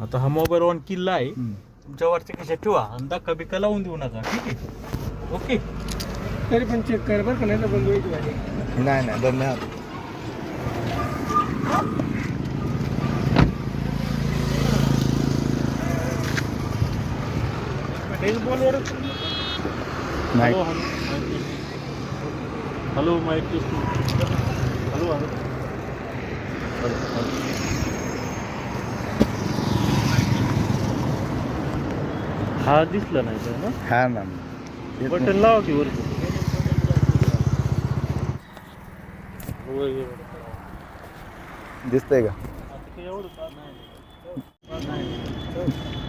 आता हा mobile on किल्ला आहे. तुमच्या वरच्या खिशात ठेवा. आणि धक्का बिक्का लावून देऊ नका. ठीक आहे? ओके. तरी पण चेक कर बरं का नाही तर बंद होईल गाडी नाही नाही बंद नाही होत. बेसबॉलवरच नाही. Hello hello mic hello hello हा दिसला नाही तर ना हा ना येत बटन नाही. लावा की वरती. दिसतंय का.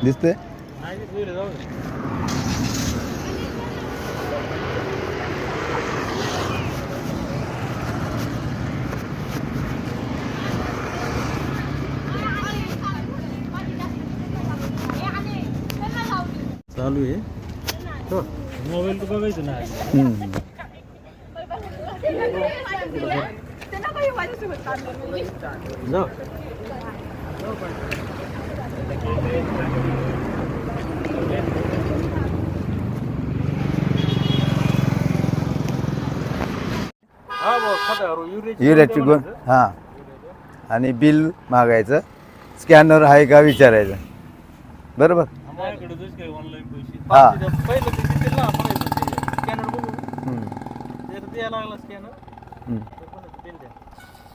दिसतंय नाही दिसलं रे, जाऊ दे. चालू आहे. मोबाईल तर बघायचं. जाऊ हा खाता युरियाची गुण. हां. आणि बिल मागायचं. स्कॅनर आहे का विचारायचं. बरोबर? हा.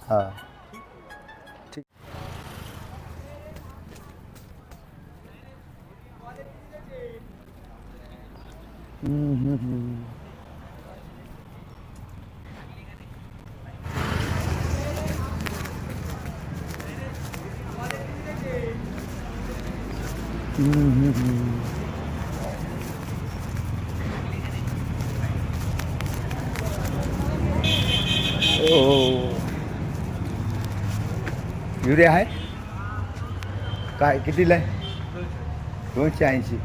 हां ठीक हम्म, हम्म, हम्म. युरिया आहे? काय कितीला आहे? दोनशे ऐंशी.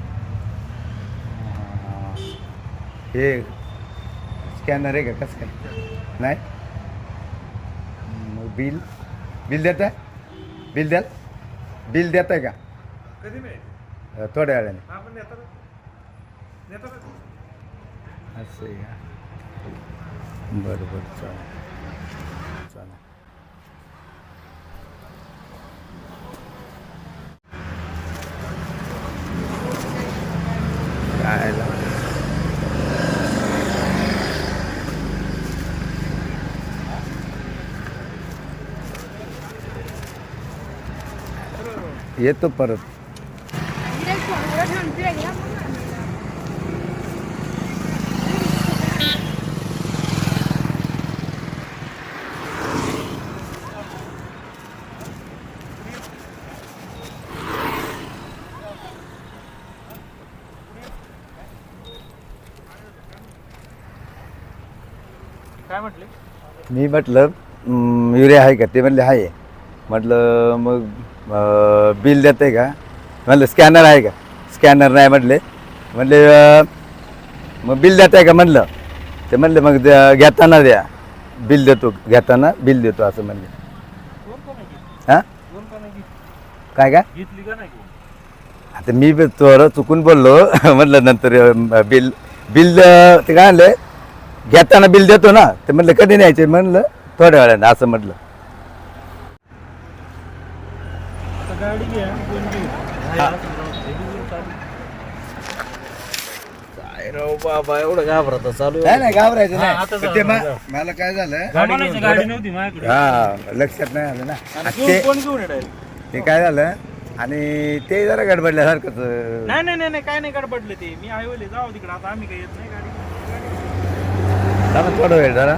हे स्कॅनर आहे का? कसं काय? नाही? मग बिल बिल देत आहे बिल द्याल? बिल देत आहे का अं, थोड्या वेळाने असं आहे का? बरं बरं चालेल. चालेल. काय येतो परत. मी म्हटलं युरिया आहे का? ते म्हणले आहे. म्हटलं मग बिल देत आहे का? म्हणलं स्कॅनर आहे का? स्कॅनर नाही म्हटले. म्हणले मग बिल देताय आहे का? म्हणलं. ते म्हणले मग द्या- घेताना द्या. बिल देतो घेताना बिल देतो असं म्हणले. हां? काय काय? का आता मी थोडं चुकून बोललो. म्हटलं नंतर बिल बिल ते काय म्हणलं घेताना बिल देतो ना. ते म्हणलं कधी न्यायचे? म्हणलं थोड्या वेळाने असं म्हटलं आता गाडी घ्या कोण घेईल? हा. असं राहू दे. हे घेऊन चालू. काय राव बाबा एवढं घाबरता चालू नाही नाही घाबरायचं हा, आता नाही ते मा-. मला काय झालं? गाडी म्हणायचं गाडी नव्हती माझ्याकडे हा लक्षात नाही आलं ना. आणि आणि घेऊन ते कोण घेऊन येणार ते काय झालं? आणि ते जरा गडबडल्यासारखंच. नाही नाही नाही नाही, काय नाही गडबडलं ते. मी आईवले जाऊ तिकडे. आता आम्ही काही येत नाही गाडी जरा थोडा वेळ जरा.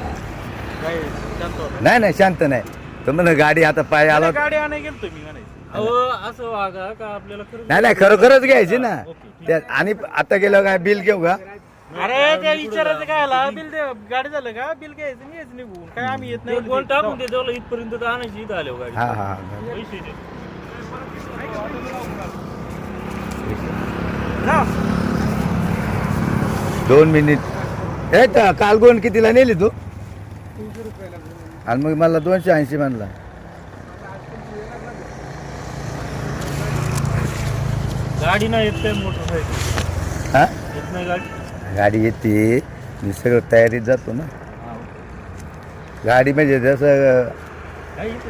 काय शांत होता. नाही नाही शांत नाही. तर म्हणलं गाडी आता पाय आला. त्याला गाडी आणाय गेलतो मी म्हणायचं. असं वागा का आपल्याला खरं नाही नाही खरोखरच घ्यायची ना. त्या आणि आता गेलं काय बिल घेऊ का? अरे त्या विचारायचं काय आला बिल दे गाडी झालं का? बिल घ्यायचं यायचं निघून. काय आम्ही येत नाही कोण टाकून दे तेवढं इथपर्यंत तर आणायची इथं आलो गाडी. हा हा हा. पैसे दे. दोन मिनिट. हे तर काल गोण कितीला नेली तू? आणि मग मला दोनशे ऐंशी म्हणला. गाडी नाही येत काय मोटरसायकल? हा? येत नाही गाडी? गाडी येते. मी सगळं तयारीत जातो ना. गाडी म्हणजे जसं काय येत.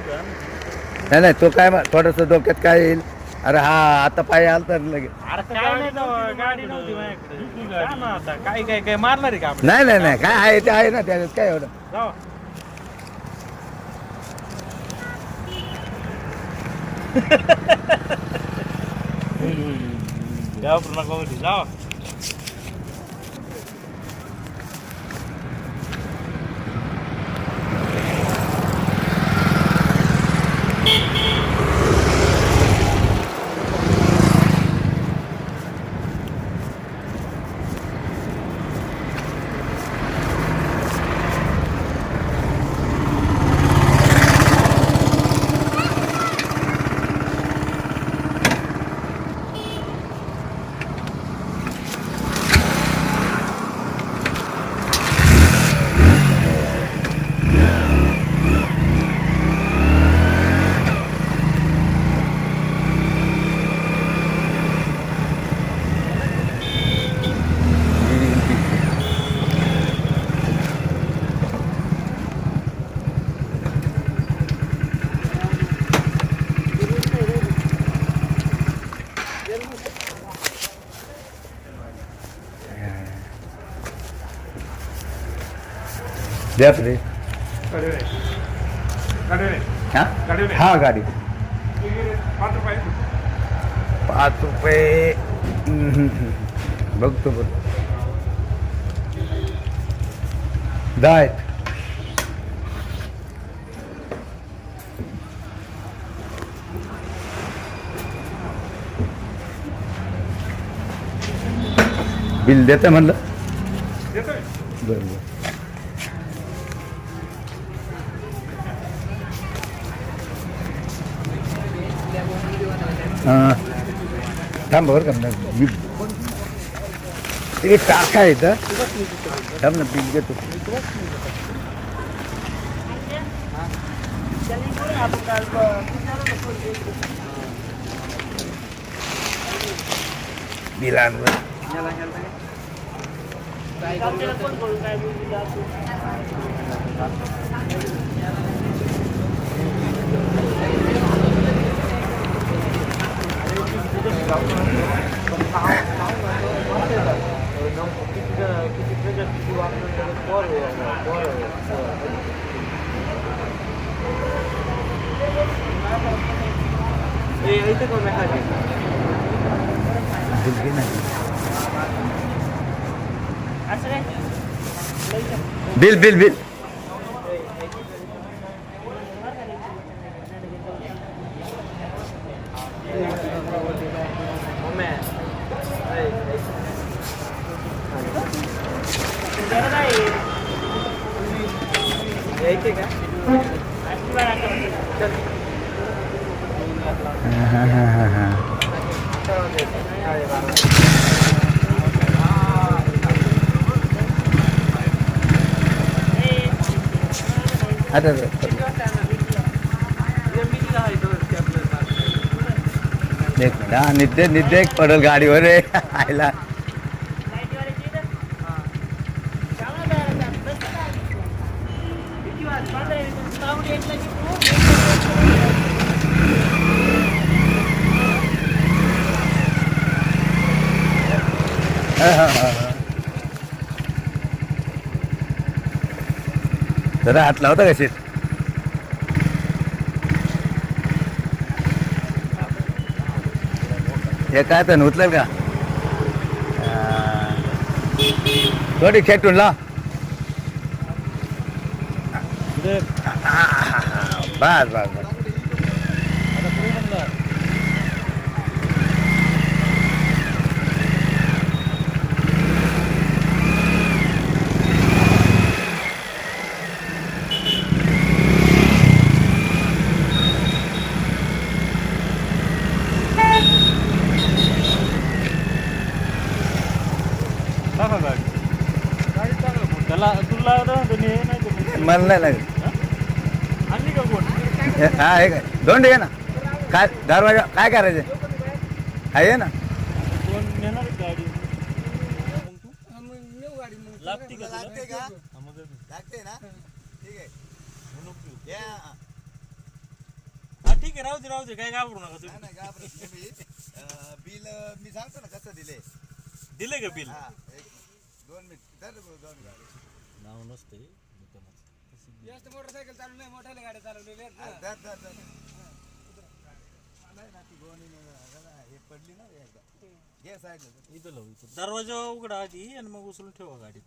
नाही नाही तो काय थोडंसं डोक्यात काय येईल? अरे हा आता पाय आला तर लगे अरे काय नाही तेव्हा, गाडी नव्हती माझ्याकडे. जा ना आता काय काय काय मारणार आहे का आपण नाही नाही नाही काय आहे ते आहे ना त्याच्यात काय एवढं. जाऊ. घाबरू नका कधी प्लीज हा हा गाडी पाच रुपये. बघतो बघ दहा आहेत बिल देतं म्हणलं? बरं बरं. थांब बरं का मी ते टाका आहे तर थांब ना बिल घेतो बिलांवर बिल घे ना बिल बिल बिल हां हां हां हां हां आता एक मिनिट निद्दे निद्दे एक पडल गाडीवर रे. आयला. हा, हा, हा, जरा हात लावता का शेत? हे काय तर उचलेल का. थोडी खेटून ला बस बस बस टाका गाडी त्याला तुला लावता म्हणतो मी हे नाही तर मी- मला नाही लागेल. का हा हे काय? दोंड घे ना. काय दरवाजा काय करायचं? आहे ना गाडी मग तू मग गाडी मग लागते का लागते का मग लागते ना ठीक आहे हा ठीक आहे राहू दे राहू दे काय घाबरू नका तुम्ही नाही घाबरत तुम्ही अं, बिल अं, मी सांगतो ना. कसं दिले दिले का बिल हा एक दोन मिनिट धर दोन गाडी नाव नसते जास्त मोटरसायकल चालू नाही मोठ्या गाड्या चालवलेल्या आहेत ना. नाही ना ती गोणी हे पडली ना एकदा. घे इथं लावू इथं. दरवाजा उघडा आधी आणि मग उचलून ठेवा गाडीत.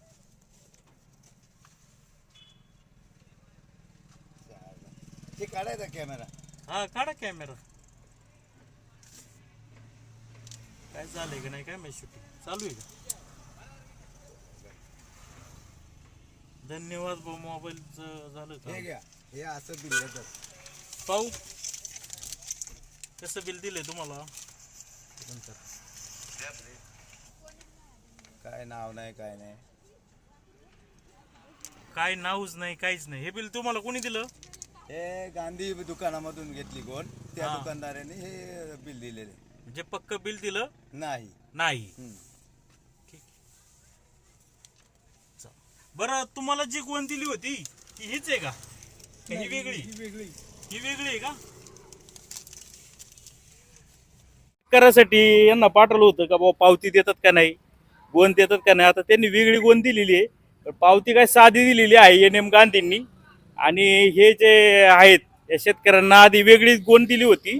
ते काढायचा कॅमेरा. हा काढा कॅमेरा. काय झालंय का नाही काय माहिती शूटिंग चालू आहे का? धन्यवाद भाऊ मोबाईलचं झालं हे का घ्या हे असं बिल येतं. पाहू. कसं बिल दिलंय तुम्हाला? काय नाव नाही काय नाही. काय नावच नाही काहीच नाही. हे बिल तुम्हाला कोणी दिलं? हे गांधी दुकानामधून घेतली कोण त्या हा. दुकानदाराने हे बिल दिलेले. म्हणजे पक्क बिल दिलं? नाही. नाही. हम्म. ठीक चा- बरं तुम्हाला जी कोण दिली होती ती हीच आहे का? का ही वेगळी? ही वेगळी. ही वेगळी आहे का? करासाठी यांना पाठवलं होतं का बाबा पावती देतात का नाही? गोंद देतात का नाही? आता त्यांनी वेगळी गोंद दिलेली आहे. पण पावती काय साधी दिलेली आहे एन एम गांधींनी. आणि हे जे आहेत या शेतकऱ्यांना आधी वेगळी गोंद दिली होती.